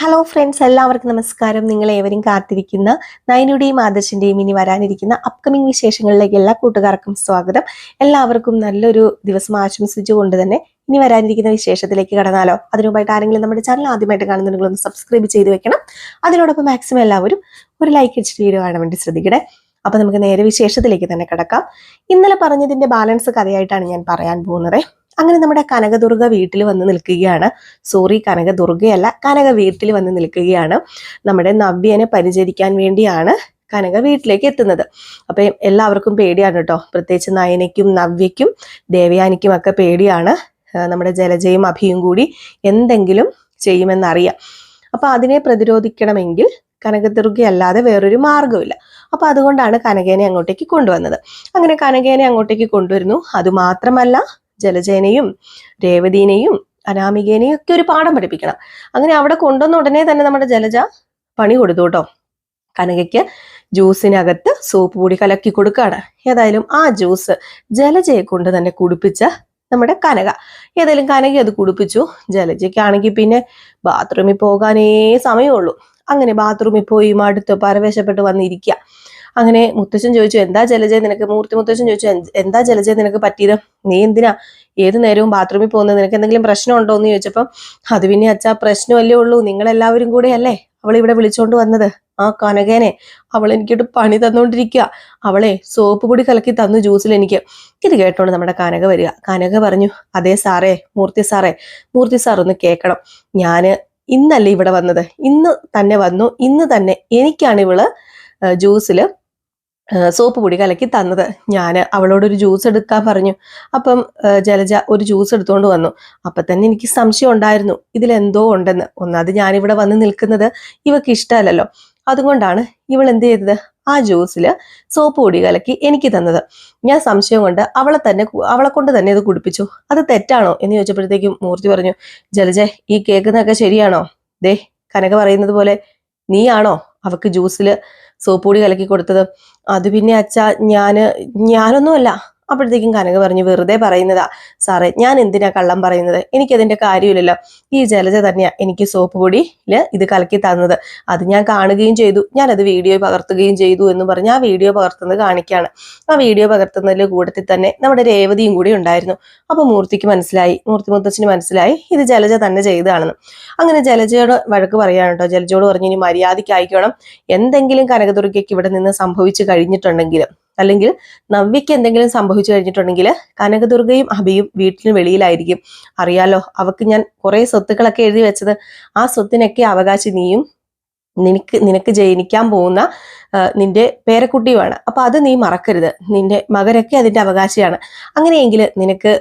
Hello friends എല്ലാവർക്കും നമസ്കാരം. നിങ്ങൾ ഏവരും കാത്തിരിക്കുന്ന നയനുടെയും ആദർശിന്റെയും ഇനി വരാനിരിക്കുന്ന അപ്കമിംഗ് വിശേഷങ്ങളിലേക്ക് എല്ലാ കൂട്ടുകാർക്കും സ്വാഗതം. എല്ലാവർക്കും നല്ലൊരു ദിവസം ആശംസിച്ചുകൊണ്ട് തന്നെ ഇനി വരാനിരിക്കുന്ന വിശേഷത്തിലേക്ക് കടന്നാലോ? അതിനുമായിട്ട് ആരെങ്കിലും നമ്മുടെ ചാനൽ ആദ്യമായിട്ട് കാണുന്നുണ്ടെങ്കിൽ ഒന്ന് സബ്സ്ക്രൈബ് ചെയ്ത് വെക്കണം. അതിനോടൊപ്പം മാക്സിമം എല്ലാവരും ഒരു ലൈക്ക് അടിച്ചിട്ട് വീഡിയോ കാണാൻ വേണ്ടി ശ്രദ്ധിക്കണേ അപ്പൊ നമുക്ക് നേരെ വിശേഷത്തിലേക്ക് തന്നെ കിടക്കാം. ഇന്നലെ പറഞ്ഞതിന്റെ ബാലൻസ് കഥയായിട്ടാണ് ഞാൻ പറയാൻ പോകുന്നത്. അങ്ങനെ നമ്മുടെ കനകദുർഗ വീട്ടിൽ വന്ന് നിൽക്കുകയാണ്. സോറി കനകദുർഗയല്ല കനക വീട്ടിൽ വന്ന് നിൽക്കുകയാണ്. നമ്മുടെ നവ്യനെ പരിചരിക്കാൻ വേണ്ടിയാണ് കനക വീട്ടിലേക്ക് എത്തുന്നത്. അപ്പം എല്ലാവർക്കും പേടിയാണ് കേട്ടോ. പ്രത്യേകിച്ച് നയനയ്ക്കും നവ്യയ്ക്കും ദേവയാനിക്കും ഒക്കെ പേടിയാണ്. നമ്മുടെ ജലജയും അഭിയും കൂടി എന്തെങ്കിലും ചെയ്യുമെന്നറിയാം. അപ്പൊ അതിനെ പ്രതിരോധിക്കണമെങ്കിൽ കനകദുർഗയല്ലാതെ വേറൊരു മാർഗമില്ല അപ്പൊ അതുകൊണ്ടാണ് കനകേനെ അങ്ങോട്ടേക്ക് കൊണ്ടുവന്നത്. അങ്ങനെ കനകേനെ അങ്ങോട്ടേക്ക് കൊണ്ടുവരുന്നു. അതുമാത്രമല്ല ജലജേനെയും രേവതീനെയും അനാമികേനെയും ഒക്കെ ഒരു പാഠം പഠിപ്പിക്കണം. അങ്ങനെ അവിടെ കൊണ്ടുവന്ന ഉടനെ തന്നെ നമ്മുടെ ജലജ പണി കൊടുത്തു കേട്ടോ. കനകയ്ക്ക് ജ്യൂസിനകത്ത് സോപ്പ് പൊടി കലക്കി കൊടുക്കുകയാണ് ഏതായാലും ആ ജ്യൂസ് ജലജയെ കൊണ്ട് തന്നെ കുടിപ്പിച്ച നമ്മുടെ കനക. ഏതായാലും കനക അത് കുടിപ്പിച്ചു. ജലജയ്ക്കാണെങ്കിൽ പിന്നെ ബാത്റൂമിൽ പോകാനേ സമയമുള്ളൂ. അങ്ങനെ ബാത്റൂമിൽ പോയി മടുത്ത് പരവേശപ്പെട്ട് വന്നിരിക്കുക. അങ്ങനെ മുത്തച്ഛൻ ചോദിച്ചു എന്താ ജലജ നിനക്ക്? മൂർത്തി മുത്തച്ഛൻ ചോദിച്ചു എന്താ ജലജ നിനക്ക് പറ്റിയത്? നീ എന്തിനാ? ഏത് നേരവും ബാത്റൂമിൽ പോകുന്നത്? നിനക്ക് എന്തെങ്കിലും പ്രശ്നമുണ്ടോ? എന്ന് ചോദിച്ചപ്പം അത് പിന്നെ അച്ഛാ പ്രശ്നമല്ലേ ഉള്ളൂ. നിങ്ങളെല്ലാവരും കൂടെ അല്ലേ അവൾ ഇവിടെ വിളിച്ചോണ്ട് വന്നത്? ആ കനകേനെ അവൾ എനിക്കൊരു പണി തന്നുകൊണ്ടിരിക്കുക അവളെ സോപ്പ് പൊടി കലക്കി തന്നു ജ്യൂസിൽ എനിക്ക്. ഇത് കേട്ടോണ്ട് നമ്മുടെ കനക വരിക. കനക പറഞ്ഞു അതേ സാറേ മൂർത്തി സാറേ മൂർത്തി സാർ ഒന്ന് കേൾക്കണം. ഞാൻ ഇന്നല്ലേ ഇവിടെ വന്നത്. ഇന്ന് തന്നെ വന്നു. ഇന്ന് തന്നെ എനിക്കാണ് ഇവൾ ജ്യൂസിൽ സോപ്പ് പൊടി കലക്കി തന്നത്. ഞാൻ അവളോടൊരു ജ്യൂസ് എടുക്കാൻ പറഞ്ഞു. അപ്പം ജലജ ഒരു ജ്യൂസ് എടുത്തുകൊണ്ട് വന്നു. അപ്പം തന്നെ എനിക്ക് സംശയം ഉണ്ടായിരുന്നു. ഇതിലെന്തോ ഉണ്ടെന്ന്. ഒന്നാമത് ഞാനിവിടെ വന്ന് നിൽക്കുന്നത് ഇവക്ക് ഇഷ്ടമല്ലല്ലോ. അതുകൊണ്ടാണ് ഇവൾ എന്ത് ചെയ്തത്? ആ ജ്യൂസിൽ സോപ്പ് പൊടി കലക്കി എനിക്ക് തന്നത്. ഞാൻ സംശയം കൊണ്ട് അവളെ തന്നെ അവളെ കൊണ്ട് തന്നെ ഇത് കുടിപ്പിച്ചു. അത് തെറ്റാണോ എന്ന് ചോദിച്ചപ്പോഴത്തേക്കും മൂർത്തി പറഞ്ഞു ജലജ ഈ കേൾക്കുന്നതൊക്കെ ശരിയാണോ? ദേ കനക പറയുന്നത് പോലെ നീയാണോ? അവക്ക് ജ്യൂസിൽ സോപ്പ് പൊടി കലക്കി കൊടുത്തത്. അത് പിന്നെ അച്ഛാ ഞാൻ ഞാനൊന്നുമല്ല. അപ്പോഴത്തേക്കും കനക പറഞ്ഞു വെറുതെ പറയുന്നതാ. സാറേ ഞാൻ എന്തിനാ കള്ളം പറയുന്നത്? എനിക്കതിന്റെ കാര്യമില്ലല്ലോ. ഈ ജലജ തന്നെയാ എനിക്ക് സോപ്പ് പൊടിയിൽ ഇത് കലക്കി തന്നത്. അത് ഞാൻ കാണുകയും ചെയ്തു. ഞാനത് വീഡിയോ പകർത്തുകയും ചെയ്തു എന്ന് പറഞ്ഞ് ആ വീഡിയോ പകർത്തുന്നത് കാണിക്കുകയാണ് ആ വീഡിയോ പകർത്തുന്നതിൽ കൂട്ടത്തിൽ തന്നെ നമ്മുടെ രേവതിയും കൂടി ഉണ്ടായിരുന്നു. അപ്പോൾ മൂർത്തിക്ക് മനസ്സിലായി. മൂർത്തി മുത്തച്ഛന് മനസ്സിലായി. ഇത് ജലജ തന്നെ ചെയ്തതാണെന്ന്. അങ്ങനെ ജലജയോട് വഴക്ക് പറയാൻ കേട്ടോ. ജലജയോട് പറഞ്ഞു ഇനി മര്യാദയ്ക്ക് അയക്കണം എന്തെങ്കിലും കനകദുർഗയ്ക്ക് ഇവിടെ നിന്ന് സംഭവിച്ചു കഴിഞ്ഞിട്ടുണ്ടെങ്കിൽ അല്ലെങ്കിൽ നവ്യയ്ക്ക് എന്തെങ്കിലും സംഭവിച്ചു കഴിഞ്ഞിട്ടുണ്ടെങ്കിൽ കനകദുർഗയും അഭിയും വീട്ടിന് വെളിയിലായിരിക്കും. അറിയാലോ അവക്ക് ഞാൻ കുറെ സ്വത്തുക്കളൊക്കെ എഴുതി വെച്ചത്. ആ സ്വത്തിനൊക്കെ അവകാശി നീയും നിനക്ക് നിനക്ക് ജനിക്കാൻ പോകുന്ന നിന്റെ പേരക്കുട്ടിയുമാണ്. അപ്പൊ അത് നീ മറക്കരുത്. നിന്റെ മകരൊക്കെ അതിന്റെ അവകാശിയാണ്. അങ്ങനെയെങ്കിൽ നിനക്ക്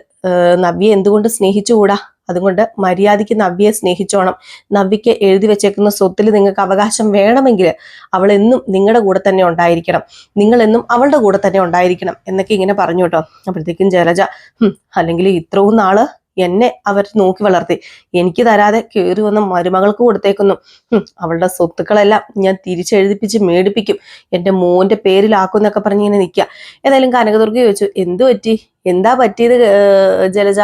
നവ്യെ എന്തുകൊണ്ട് സ്നേഹിച്ചുകൂടാ? അതുകൊണ്ട് മര്യാദയ്ക്ക് നവ്യയെ സ്നേഹിച്ചോണം. നവ്യയ്ക്ക് എഴുതി വെച്ചേക്കുന്ന സ്വത്തിൽ നിങ്ങൾക്ക് അവകാശം വേണമെങ്കിൽ അവൾ എന്നും നിങ്ങളുടെ കൂടെ തന്നെ ഉണ്ടായിരിക്കണം. നിങ്ങൾ എന്നും അവളുടെ കൂടെ തന്നെ ഉണ്ടായിരിക്കണം എന്നൊക്കെ ഇങ്ങനെ പറഞ്ഞു കേട്ടോ. അപ്പോഴത്തേക്കും ജലജ "ഹും, അല്ലെങ്കിൽ ഇത്രയും നാൾ എന്നെ അവർ നോക്കി വളർത്തി. എനിക്ക് തരാതെ കയറി വന്ന മരുമകൾക്ക് കൊടുത്തേക്കുന്നു. അവളുടെ സ്വത്തുക്കളെല്ലാം ഞാൻ തിരിച്ചെഴുതിപ്പിച്ച് മേടിപ്പിക്കും. എന്റെ മോന്റെ പേരിലാക്കുന്നൊക്കെ പറഞ്ഞ് ഇങ്ങനെ നിൽക്കുക. ഏതായാലും കനകദുർഗ ചോദിച്ചു എന്തു പറ്റി? എന്താ പറ്റിയത് ജലജ?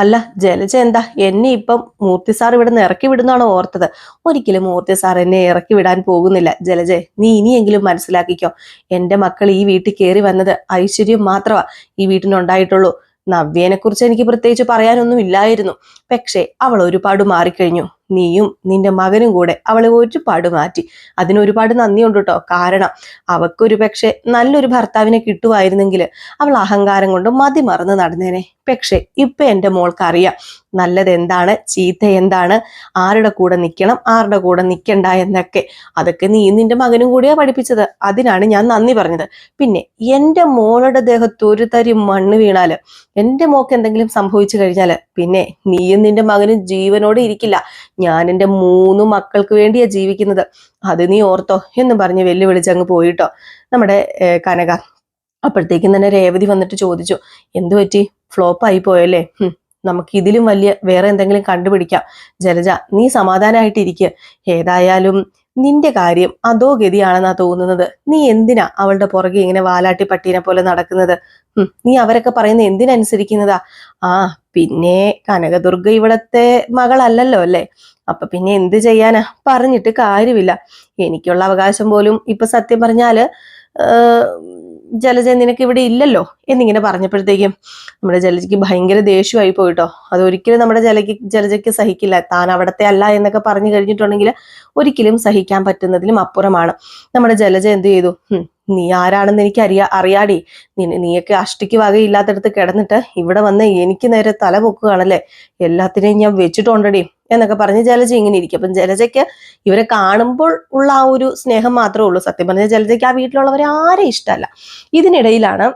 അല്ല ജലജ എന്താ എന്നെ ഇപ്പം മൂർത്തി സാർ ഇവിടെ നിന്ന് ഇറക്കി വിടുന്നാണോ ഓർത്തത്? ഒരിക്കലും മൂർത്തി സാർ എന്നെ ഇറക്കി വിടാൻ പോകുന്നില്ല. ജലജെ നീ ഇനിയെങ്കിലും മനസ്സിലാക്കിക്കോ. എന്റെ മക്കൾ ഈ വീട്ടിൽ കയറി വന്നത് ഐശ്വര്യം മാത്രമാ ഈ വീട്ടിനുണ്ടായിട്ടുള്ളൂ. നവ്യേനെ കുറിച്ച് എനിക്ക് പ്രത്യേകിച്ച് പറയാനൊന്നും ഇല്ലായിരുന്നു. പക്ഷേ അവൾ ഒരുപാട് മാറിക്കഴിഞ്ഞു. നീയും നിന്റെ മകനും കൂടെ അവളെ ഒരുപാട് മാറ്റി. അതിന് ഒരുപാട് നന്ദിയുണ്ട് കേട്ടോ കാരണം അവക്കൊരു പക്ഷെ നല്ലൊരു ഭർത്താവിനെ കിട്ടുമായിരുന്നെങ്കിൽ അവൾ അഹങ്കാരം കൊണ്ട് മതി മറന്ന് നടന്നേനെ. പക്ഷെ ഇപ്പൊ എന്റെ മോൾക്ക് അറിയാം നല്ലത് എന്താണ് ചീത്ത എന്താണ് ആരുടെ കൂടെ നിൽക്കണം ആരുടെ കൂടെ നിൽക്കണ്ട എന്നൊക്കെ. അതൊക്കെ നീ നിന്റെ മകനും കൂടിയാ പഠിപ്പിച്ചത്. അതിനാണ് ഞാൻ നന്ദി പറഞ്ഞത്. പിന്നെ എന്റെ മോളുടെ ദേഹത്ത് ഒരു തരി മണ്ണ് വീണാൽ എന്റെ മോക്ക് എന്തെങ്കിലും സംഭവിച്ചു കഴിഞ്ഞാൽ പിന്നെ നീയും നിന്റെ മകനും ജീവനോടെ ഇരിക്കില്ല. ഞാൻ എന്റെ മൂന്ന് മക്കൾക്ക് വേണ്ടിയാ ജീവിക്കുന്നത്. അത് നീ ഓർത്തോ എന്ന് പറഞ്ഞ് വെല്ലുവിളിച്ച് അങ്ങ് പോയിട്ടോ. നമ്മുടെ കനക. അപ്പോഴത്തേക്കും തന്നെ രേവതി വന്നിട്ട് ചോദിച്ചു എന്തു പറ്റി? ഫ്ലോപ്പ് ആയി പോയല്ലേ? നമുക്ക് ഇതിലും വലിയ വേറെ എന്തെങ്കിലും കണ്ടുപിടിക്കാം. ജലജ നീ സമാധാനമായിട്ടിരിക്കുക ഏതായാലും നിന്റെ കാര്യം അതോ ഗതിയാണെന്നാ തോന്നുന്നത്. നീ എന്തിനാ അവളുടെ പുറകെ ഇങ്ങനെ വാലാട്ടി പട്ടീനെ പോലെ നടക്കുന്നത്? നീ അവരൊക്കെ പറയുന്ന എന്തിനനുസരിക്കുന്നതാ? ആ പിന്നെ കനകദുർഗ ഇവിടത്തെ മകളല്ലല്ലോ അല്ലേ? അപ്പൊ പിന്നെ എന്ത് ചെയ്യാനാ? പറഞ്ഞിട്ട് കാര്യമില്ല. എനിക്കുള്ള അവകാശം പോലും ഇപ്പൊ സത്യം പറഞ്ഞാൽ ജലജ നിനക്ക് ഇവിടെ ഇല്ലല്ലോ എന്നിങ്ങനെ പറഞ്ഞപ്പോഴത്തേക്കും നമ്മുടെ ജലജയ്ക്ക് ഭയങ്കര ദേഷ്യമായി പോയിട്ടോ. അതൊരിക്കലും നമ്മുടെ ജലയ്ക്ക് ജലജയ്ക്ക് സഹിക്കില്ല. താൻ അവിടത്തെ അല്ല എന്നൊക്കെ പറഞ്ഞു കഴിഞ്ഞിട്ടുണ്ടെങ്കിൽ ഒരിക്കലും സഹിക്കാൻ പറ്റുന്നതിലും അപ്പുറമാണ്. നമ്മുടെ ജലജ എന്ത് ചെയ്തു? നീ ആരാണെന്ന് എനിക്ക് അറിയാ അറിയാടി. നീയൊക്കെ അഷ്ടിക്ക് വകയില്ലാത്തടത്ത് കിടന്നിട്ട് ഇവിടെ വന്ന് എനിക്ക് നേരെ തല പൊക്കുകയാണല്ലേ എല്ലാത്തിനെയും ഞാൻ വെച്ചിട്ടുണ്ടടി. എന്നൊക്കെ പറഞ്ഞ് ജലജ ഇങ്ങനെ ഇരിക്കും. അപ്പം ജലജയ്ക്ക് ഇവരെ കാണുമ്പോൾ ഉള്ള ആ ഒരു സ്നേഹം മാത്രമേ ഉള്ളൂ സത്യം പറഞ്ഞ ജലജയ്ക്ക് ആ വീട്ടിലുള്ളവരെ ആരെ ഇഷ്ടമല്ല. ഇതിനിടയിലാണ്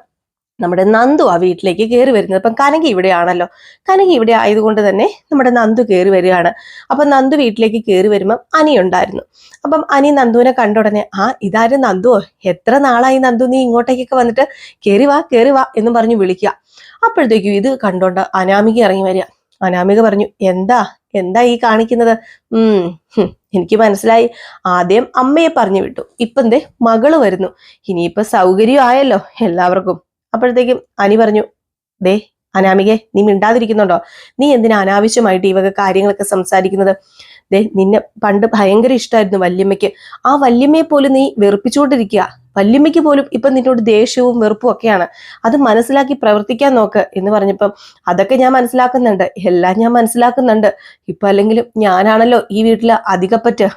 നമ്മുടെ നന്ദു ആ വീട്ടിലേക്ക് കയറി വരുന്നത്. അപ്പം കനകി ഇവിടെയാണല്ലോ. കനകി ഇവിടെ ആയതുകൊണ്ട് തന്നെ നമ്മുടെ നന്ദു കയറി വരികയാണ്. അപ്പം നന്ദു വീട്ടിലേക്ക് കയറി വരുമ്പം അനി ഉണ്ടായിരുന്നു. അപ്പം അനി നന്ദുവിനെ കണ്ട ഉടനെ ആ ഇതാരും നന്ദുവോ? എത്ര നാളായി നന്ദു നീ ഇങ്ങോട്ടേക്കൊക്കെ വന്നിട്ട്? കയറി വാ കയറി വാ എന്നും പറഞ്ഞ് വിളിക്കുക. അപ്പോഴത്തേക്കും ഇത് കണ്ടോണ്ട് അനാമിക ഇറങ്ങി വരിക. അനാമിക പറഞ്ഞു എന്താ? എന്താ ഈ കാണിക്കുന്നത്? ഉം എനിക്ക് മനസ്സിലായി. ആദ്യം അമ്മയെ പറഞ്ഞു വിട്ടു. ഇപ്പൊ എന്തേ മകൾ വരുന്നു. ഇനിയിപ്പൊ സൗകര്യം ആയല്ലോ എല്ലാവർക്കും. അപ്പോഴത്തേക്കും അനി പറഞ്ഞു ദേ അനാമികെ നീ മിണ്ടാതിരിക്കുന്നുണ്ടോ? നീ എന്തിനാ അനാവശ്യമായിട്ട് ഈ വക കാര്യങ്ങളൊക്കെ സംസാരിക്കുന്നത്? ദേ നിന്നെ പണ്ട് ഭയങ്കര ഇഷ്ടമായിരുന്നു വല്യമ്മയ്ക്ക്. ആ വല്യമ്മയെ പോലും നീ വെറുപ്പിച്ചുകൊണ്ടിരിക്കുക. വല്യമ്മയ്ക്ക് പോലും ഇപ്പം നിന്നോട് ദേഷ്യവും വെറുപ്പും ഒക്കെയാണ്. അത് മനസ്സിലാക്കി പ്രവർത്തിക്കാൻ നോക്ക് എന്ന് പറഞ്ഞപ്പം അതൊക്കെ ഞാൻ മനസ്സിലാക്കുന്നുണ്ട്. എല്ലാം ഞാൻ മനസ്സിലാക്കുന്നുണ്ട്. ഇപ്പൊ അല്ലെങ്കിലും ഞാനാണല്ലോ ഈ വീട്ടിലെ അധികപ്പറ്റ്.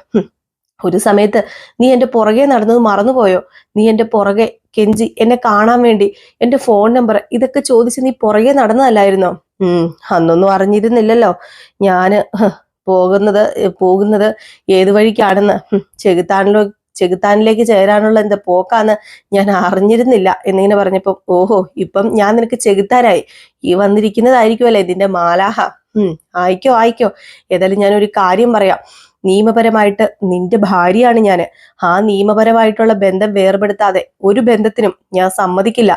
ഒരു സമയത്ത് നീ എന്റെ പുറകെ നടന്നത് മറന്നുപോയോ? നീ എന്റെ പുറകെ കെഞ്ചി എന്നെ കാണാൻ വേണ്ടി എന്റെ ഫോൺ നമ്പർ ഇതൊക്കെ ചോദിച്ച് നീ പുറകെ നടന്നതല്ലായിരുന്നോ? ഉം. അന്നൊന്നും അറിഞ്ഞിരുന്നില്ലല്ലോ. ഞാൻ പോകുന്നത് പോകുന്നത് ഏത് വഴിക്കാണെന്ന്. ഹും, ചെകുത്താനിലോ ചെകുത്താനിലേക്ക് ചേരാനുള്ള എന്താ പോക്കാന്ന് ഞാൻ അറിഞ്ഞിരുന്നില്ല. എന്നിങ്ങനെ പറഞ്ഞപ്പോൾ ഓഹോ ഇപ്പം ഞാൻ നിനക്ക് ചെകുത്താനായി. ഈ വന്നിരിക്കുന്നതായിരിക്കുമല്ലേ ഇതിന്റെ മാലാഹ? ഉം ആയിക്കോ ആയിക്കോ. ഏതായാലും ഞാൻ ഒരു കാര്യം പറയാം. നിയമപരമായിട്ട് നിന്റെ ഭാര്യയാണ് ഞാൻ ആ നിയമപരമായിട്ടുള്ള ബന്ധം വേർപെടുത്താതെ ഒരു ബന്ധത്തിനും ഞാൻ സമ്മതിക്കില്ല.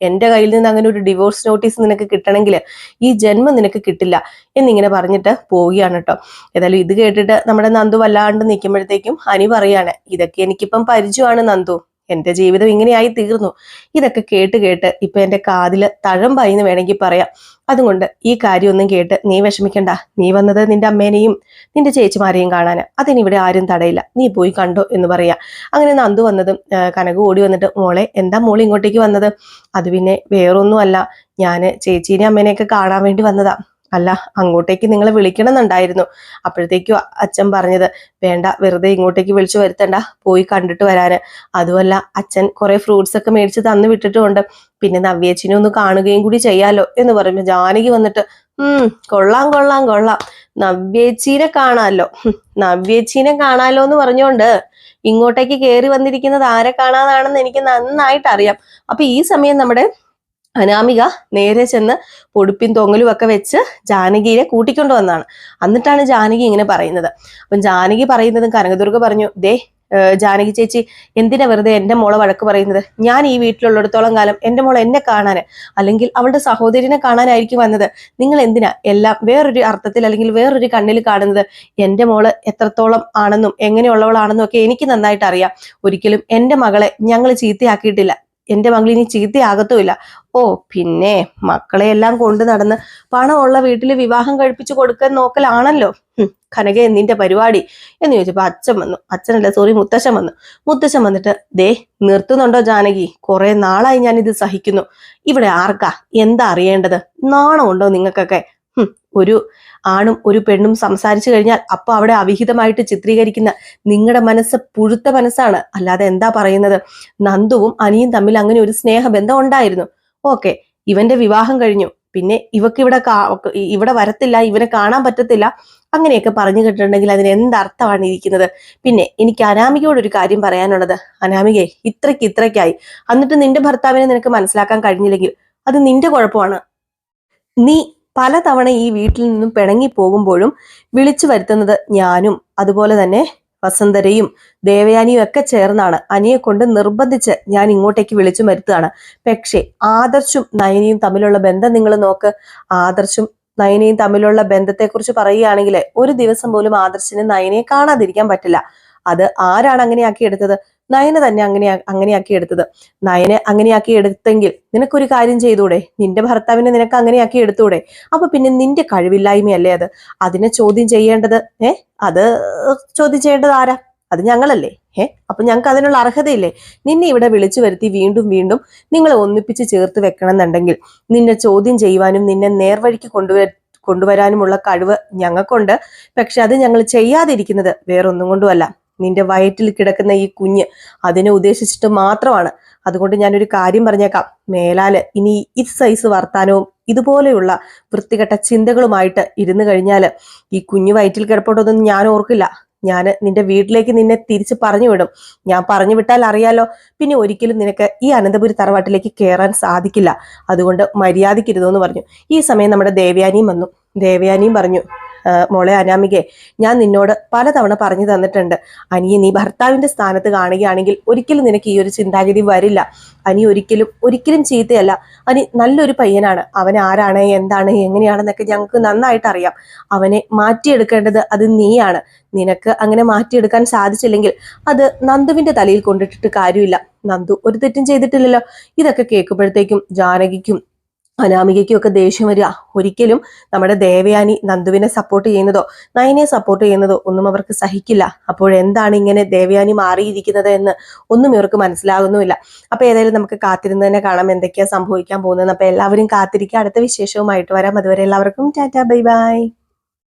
എന്റെ കയ്യിൽ നിന്ന് അങ്ങനെ ഒരു ഡിവോഴ്സ് നോട്ടീസ് നിനക്ക് കിട്ടണമെങ്കിൽ ഈ ജന്മം നിനക്ക് കിട്ടില്ല എന്നിങ്ങനെ പറഞ്ഞിട്ട് പോവുകയാണ് കേട്ടോ ഏതായാലും ഇത് കേട്ടിട്ട് നമ്മുടെ നന്ദു വല്ലാണ്ട് നിൽക്കുമ്പോഴത്തേക്കും അനി പറയാണ് ഇതൊക്കെ എനിക്കിപ്പം പരിചയമാണ് നന്ദു. എന്റെ ജീവിതം ഇങ്ങനെയായി തീർന്നു. ഇതൊക്കെ കേട്ട് കേട്ട് ഇപ്പൊ എന്റെ കാതിൽ തഴമ്പായി എന്ന് വേണമെങ്കിൽ പറയാം. അതുകൊണ്ട് ഈ കാര്യമൊന്നും കേട്ട് നീ വിഷമിക്കണ്ട. നീ വന്നത് നിന്റെ അമ്മേനെയും നിന്റെ ചേച്ചിമാരെയും കാണാൻ അതിനിവിടെ ആരും തടയില്ല. നീ പോയി കണ്ടോ എന്ന് പറയാ. അങ്ങനെ നന്ദു വന്നതും കനക ഓടി വന്നിട്ട് മോളെ എന്താ മോൾ ഇങ്ങോട്ടേക്ക് വന്നത്? അത് പിന്നെ വേറൊന്നുമല്ല. ഞാൻ ചേച്ചീനെ അമ്മേനെയൊക്കെ കാണാൻ വേണ്ടി വന്നതാ. അല്ല അങ്ങോട്ടേക്ക് നിങ്ങളെ വിളിക്കണമെന്നുണ്ടായിരുന്നു. അപ്പോഴത്തേക്കും അച്ഛൻ പറഞ്ഞത് വേണ്ട വെറുതെ ഇങ്ങോട്ടേക്ക് വിളിച്ചു വരുത്തണ്ട പോയി കണ്ടിട്ട് വരാന്. അതുമല്ല അച്ഛൻ കുറെ ഫ്രൂട്ട്സ് ഒക്കെ മേടിച്ച് തന്നു വിട്ടിട്ടുമുണ്ട്. പിന്നെ നവ്യേച്ചിനെ ഒന്ന് കാണുകയും കൂടി ചെയ്യാലോ എന്ന് പറയുമ്പോൾ ജാനകി വന്നിട്ട് ഉം കൊള്ളാം കൊള്ളാം കൊള്ളാം. നവ്യേച്ചീനെ കാണാലോ. നവ്യച്ചീനെ കാണാലോ എന്ന് പറഞ്ഞുകൊണ്ട് ഇങ്ങോട്ടേക്ക് കയറി വന്നിരിക്കുന്നത് ആരെ കാണാതാണെന്ന് എനിക്ക് നന്നായിട്ട് അറിയാം അപ്പൊ ഈ സമയം നമ്മുടെ അനാമിക നേരെ ചെന്ന് പൊടുപ്പിൻ തൊങ്ങലും ഒക്കെ വെച്ച് ജാനകിയെ കൂട്ടിക്കൊണ്ടു വന്നതാണ് എന്നിട്ടാണ് ജാനകി ഇങ്ങനെ പറയുന്നത്. അപ്പം ജാനകി പറയുന്നതും കനകദുർഗ പറഞ്ഞു ദേ ജാനകി ചേച്ചി എന്തിനാ വെറുതെ എന്റെ മോളെ വഴക്ക് പറയുന്നത്? ഞാൻ ഈ വീട്ടിലുള്ളിടത്തോളം കാലം എന്റെ മോളെ എന്നെ കാണാൻ അല്ലെങ്കിൽ അവളുടെ സഹോദരിനെ കാണാനായിരിക്കും വന്നത്. നിങ്ങൾ എന്തിനാ എല്ലാം വേറൊരു അർത്ഥത്തിൽ അല്ലെങ്കിൽ വേറൊരു കണ്ണിൽ കാണുന്നത്? എന്റെ മോൾ എത്രത്തോളം ആണെന്നും എങ്ങനെയുള്ളവളാണെന്നും ഒക്കെ എനിക്ക് നന്നായിട്ട് അറിയാം. ഒരിക്കലും എന്റെ മകളെ ഞങ്ങൾ ചീത്തയാക്കിയിട്ടില്ല. എന്റെ മകൾ ഇനി ചീത്തയാകത്തുമില്ല. ഓ പിന്നെ മക്കളെ എല്ലാം കൊണ്ട് നടന്ന് പണമുള്ള വീട്ടിൽ വിവാഹം കഴിപ്പിച്ചു കൊടുക്കാൻ നോക്കലാണല്ലോ. കനക നിന്റെ പരിപാടി. എന്ന് ചോദിച്ചപ്പോ അച്ഛൻ വന്നു. അച്ഛനല്ല സോറി മുത്തശ്ശൻ വന്നു. മുത്തശ്ശൻ വന്നിട്ട് ദേ നിർത്തുന്നുണ്ടോ ജാനകി? കുറെ നാളായി ഞാൻ ഇത് സഹിക്കുന്നു. ഇവിടെ ആർക്കാ? എന്താ അറിയേണ്ടത്? നാണമുണ്ടോ നിങ്ങൾക്കൊക്കെ? ഒരു ആണും ഒരു പെണ്ണും സംസാരിച്ചു കഴിഞ്ഞാൽ അപ്പൊ അവിടെ അവിഹിതമായിട്ട് ചിത്രീകരിക്കുന്ന നിങ്ങളുടെ മനസ്സ് പുഴുത്ത മനസ്സാണ്. അല്ലാതെ എന്താ പറയുന്നത്? നന്ദുവും അനിയും തമ്മിൽ അങ്ങനെ ഒരു സ്നേഹബന്ധം ഉണ്ടായിരുന്നു. ഓക്കെ ഇവന്റെ വിവാഹം കഴിഞ്ഞു. പിന്നെ ഇവക്ക് ഇവിടെ ഇവിടെ വരത്തില്ല ഇവനെ കാണാൻ പറ്റത്തില്ല അങ്ങനെയൊക്കെ പറഞ്ഞു കേട്ടിട്ടുണ്ടെങ്കിൽ അതിന് എന്തർത്ഥമാണ് ഇരിക്കുന്നത്? പിന്നെ എനിക്ക് അനാമികയോട് ഒരു കാര്യം പറയാനുള്ളത്. അനാമികയെ ഇത്രയ്ക്ക് ഇത്രയ്ക്കായി. എന്നിട്ട് നിന്റെ ഭർത്താവിനെ നിനക്ക് മനസ്സിലാക്കാൻ കഴിഞ്ഞില്ലെങ്കിൽ അത് നിന്റെ കുഴപ്പമാണ്. നീ പലതവണ ഈ വീട്ടിൽ നിന്നും പിണങ്ങി പോകുമ്പോഴും വിളിച്ചു വരുത്തുന്നത് ഞാനും അതുപോലെ തന്നെ വസന്തരയും ദേവയാനിയും ഒക്കെ ചേർന്നാണ്. അനിയെ കൊണ്ട് നിർബന്ധിച്ച് ഞാൻ ഇങ്ങോട്ടേക്ക് വിളിച്ചു വരുത്തുകയാണ്. പക്ഷേ ആദർശും നയനിയും തമ്മിലുള്ള ബന്ധം നിങ്ങൾ നോക്ക്. ആദർശും നയനയും തമ്മിലുള്ള ബന്ധത്തെക്കുറിച്ച് പറയുകയാണെങ്കിൽ ഒരു ദിവസം പോലും ആദർശിന് നയനയെ കാണാതിരിക്കാൻ പറ്റില്ല. അത് ആരാണ് അങ്ങനെയാക്കി എടുത്തത്? നയന തന്നെ അങ്ങനെ അങ്ങനെയാക്കി എടുത്തത്. നയനെ അങ്ങനെയാക്കി എടുത്തെങ്കിൽ നിനക്കൊരു കാര്യം ചെയ്തൂടെ? നിന്റെ ഭർത്താവിനെ നിനക്ക് അങ്ങനെയാക്കി എടുത്തൂടെ? അപ്പൊ പിന്നെ നിന്റെ കഴിവില്ലായ്മയല്ലേ അത്? അതിനെ ചോദ്യം ചെയ്യേണ്ടത് ഏ? അത് ചോദ്യം ചെയ്യേണ്ടത് ആരാ? അത് ഞങ്ങളല്ലേ ഏ? അപ്പൊ ഞങ്ങൾക്ക് അതിനുള്ള അർഹതയില്ലേ? നിന്നെ ഇവിടെ വിളിച്ചു വരുത്തി വീണ്ടും വീണ്ടും നിങ്ങളെ ഒന്നിപ്പിച്ച് ചേർത്ത് വെക്കണമെന്നുണ്ടെങ്കിൽ നിന്നെ ചോദ്യം ചെയ്യുവാനും നിന്നെ നേർവഴിക്ക് കൊണ്ടുവ കൊണ്ടുവരാനുമുള്ള കഴിവ് ഞങ്ങൾക്കുണ്ട്. പക്ഷെ അത് ഞങ്ങൾ ചെയ്യാതിരിക്കുന്നത് വേറൊന്നും കൊണ്ടുമല്ല. നിന്റെ വയറ്റിൽ കിടക്കുന്ന ഈ കുഞ്ഞ് അതിനെ ഉദ്ദേശിച്ചിട്ട് മാത്രമാണ്. അതുകൊണ്ട് ഞാനൊരു കാര്യം പറഞ്ഞേക്കാം. മേലാൽ ഇനി ഈ സൈസ് വർത്താനവും ഇതുപോലെയുള്ള വൃത്തികെട്ട ചിന്തകളുമായിട്ട് ഇരുന്നു കഴിഞ്ഞാൽ ഈ കുഞ്ഞു വയറ്റിൽ കിടപ്പോട്ടൊന്നും ഞാൻ ഓർക്കില്ല. ഞാൻ നിന്റെ വീട്ടിലേക്ക് നിന്നെ തിരിച്ച് പറഞ്ഞു വിടും. ഞാൻ പറഞ്ഞു വിട്ടാൽ അറിയാലോ. പിന്നെ ഒരിക്കലും നിനക്ക് ഈ അനന്തപുരി തറവാട്ടിലേക്ക് കയറാൻ സാധിക്കില്ല. അതുകൊണ്ട് മര്യാദയ്ക്കിരുതെന്ന് പറഞ്ഞു. ഈ സമയം നമ്മുടെ ദേവയാനിയും വന്നു. ദേവയാനിയും പറഞ്ഞു "ആ, മോളെ അനാമികെ ഞാൻ നിന്നോട് പലതവണ പറഞ്ഞു തന്നിട്ടുണ്ട്. അനിയെ നീ ഭർത്താവിന്റെ സ്ഥാനത്ത് കാണുകയാണെങ്കിൽ ഒരിക്കലും നിനക്ക് ഈ ഒരു ചിന്താഗതി വരില്ല. അനി ഒരിക്കലും ഒരിക്കലും ചീത്തയല്ല. അനി നല്ലൊരു പയ്യനാണ്. അവൻ ആരാണ് എന്താണ് എങ്ങനെയാണെന്നൊക്കെ ഞങ്ങൾക്ക് നന്നായിട്ട് അറിയാം. അവനെ മാറ്റിയെടുക്കേണ്ടത് അത് നീയാണ്. നിനക്ക് അങ്ങനെ മാറ്റിയെടുക്കാൻ സാധിച്ചില്ലെങ്കിൽ അത് നന്ദുവിന്റെ തലയിൽ കൊണ്ടിട്ടിട്ട് കാര്യമില്ല. നന്ദു ഒരു തെറ്റും ചെയ്തിട്ടില്ലല്ലോ. ഇതൊക്കെ കേൾക്കുമ്പോഴത്തേക്കും ജാനകിക്കും അനാമികയ്ക്കും ഒക്കെ ദേഷ്യം വരിക. ഒരിക്കലും നമ്മുടെ ദേവയാനി നന്ദുവിനെ സപ്പോർട്ട് ചെയ്യുന്നതോ നയനെ സപ്പോർട്ട് ചെയ്യുന്നതോ ഒന്നും അവർക്ക് സഹിക്കില്ല. അപ്പോഴെന്താണ് ഇങ്ങനെ ദേവയാനി മാറിയിരിക്കുന്നത് എന്ന് ഒന്നും ഇവർക്ക് മനസ്സിലാകുന്നുമില്ല. അപ്പൊ ഏതായാലും നമുക്ക് കാത്തിരുന്ന് തന്നെ കാണാം എന്തൊക്കെയാ സംഭവിക്കാൻ പോകുന്നത് അപ്പൊ എല്ലാവരും കാത്തിരിക്കുക. അടുത്ത വിശേഷവുമായിട്ട് വരാം. അതുവരെ എല്ലാവർക്കും ടാറ്റാ ബൈ ബൈ.